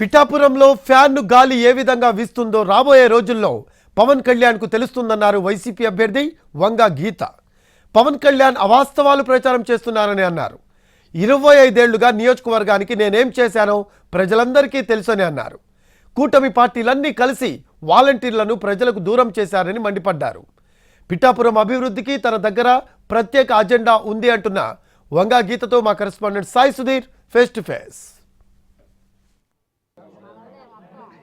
పిఠాపురంలో ఫ్యాన్ను గాలి ఏ విధంగా వీస్తుందో రాబోయే రోజుల్లో పవన్ కళ్యాణ్కు తెలుస్తుందన్నారు వైసీపీ అభ్యర్థి వంగ గీత. పవన్ కళ్యాణ్ అవాస్తవాలు ప్రచారం చేస్తున్నారని అన్నారు. ఇరవై ఐదేళ్ళుగా నియోజకవర్గానికి నేనేం చేశానో ప్రజలందరికీ తెలుసని అన్నారు. కూటమి పార్టీలన్నీ కలిసి వాలంటీర్లను ప్రజలకు దూరం చేశారని మండిపడ్డారు. పిఠాపురం అభివృద్ధికి తన దగ్గర ప్రత్యేక అజెండా ఉంది అంటున్న వంగా గీతతో మా correspondent Sai Sudheer face to face.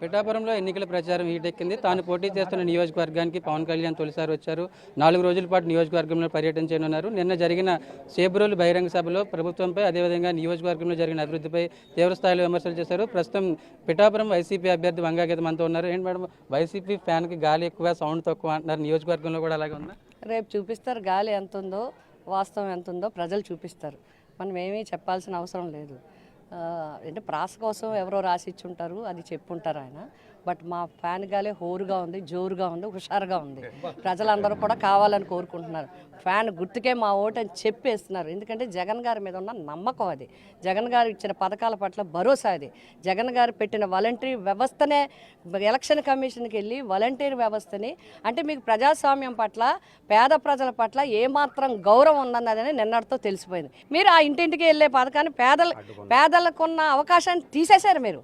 పిఠాపురంలో ఎన్నికల ప్రచారం ఈటెక్కింది తాను పోటీ చేస్తున్న నియోజకవర్గానికి పవన్ కళ్యాణ్ తొలిసారి వచ్చారు. నాలుగు రోజుల పాటు నియోజకవర్గంలో పర్యటన చేయనున్నారు. నిన్న జరిగిన సేపురోలు బహిరంగ సభలో ప్రభుత్వంపై అదేవిధంగా నియోజకవర్గంలో జరిగిన అభివృద్ధిపై తీవ్రస్థాయిలో విమర్శలు చేశారు. ప్రస్తుతం పిఠాపురం వైసీపీ అభ్యర్థి వంగాగీత మనతో ఉన్నారు. ఏంటి మేడం వైసీపీ ఫ్యాన్కి గాలి ఎక్కువ సౌండ్ తక్కువ అంటున్నారు. నియోజకవర్గంలో కూడా అలాగే ఉందా? రేపు చూపిస్తారు గాలి ఎంత ఉందో వాస్తవం ఎంత ఉందో ప్రజలు చూపిస్తారు. మనం ఏమీ చెప్పాల్సిన అవసరం లేదు. అంటే ప్రాస కోసం ఎవరో రాసి ఇచ్చుంటారు అది చెప్పుంటారు ఆయన. బట్ మా ఫ్యాన్ గాలి హోరుగా ఉంది జోరుగా ఉంది హుషారుగా ఉంది. ప్రజలందరూ కూడా కావాలని కోరుకుంటున్నారు. ఫ్యాన్ గుర్తుకే మా ఓటు అని చెప్పేస్తున్నారు. ఎందుకంటే జగన్ గారి మీద ఉన్న నమ్మకం అది. జగన్ గారు ఇచ్చిన పథకాల పట్ల భరోసా అది. జగన్ గారు పెట్టిన వాలంటరీ వ్యవస్థనే ఎలక్షన్ కమిషన్కి వెళ్ళి వాలంటీర్ వ్యవస్థని అంటే మీకు ప్రజాస్వామ్యం పట్ల పేద ప్రజల పట్ల ఏమాత్రం గౌరవం ఉందన్నదని నిన్నటితో తెలిసిపోయింది. మీరు ఆ ఇంటింటికి వెళ్ళే పథకాన్ని పేదల పేదలకున్న అవకాశాన్ని తీసేశారు మీరు.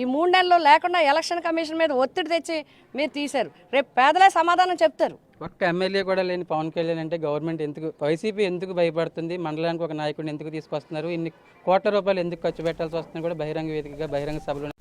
ఈ మూడు నెలలు లేకుండా ఎలక్షన్ కమిషన్ మీద ఒత్తిడి తెచ్చి మీరు తీశారు. రేపు పేదలే సమాధానం చెప్తారు. ఒక్క ఎమ్మెల్యే కూడా లేని పవన్ కళ్యాణ్ అంటే గవర్నమెంట్ ఎందుకు వైసీపీ ఎందుకు భయపడుతుంది? మండలానికి ఒక నాయకుడిని ఎందుకు తీసుకొస్తున్నారు? ఇన్ని కోట్ల రూపాయలు ఎందుకు ఖర్చు పెట్టాల్సి వస్తుంది కూడా బహిరంగ వేదికగా బహిరంగ సభలో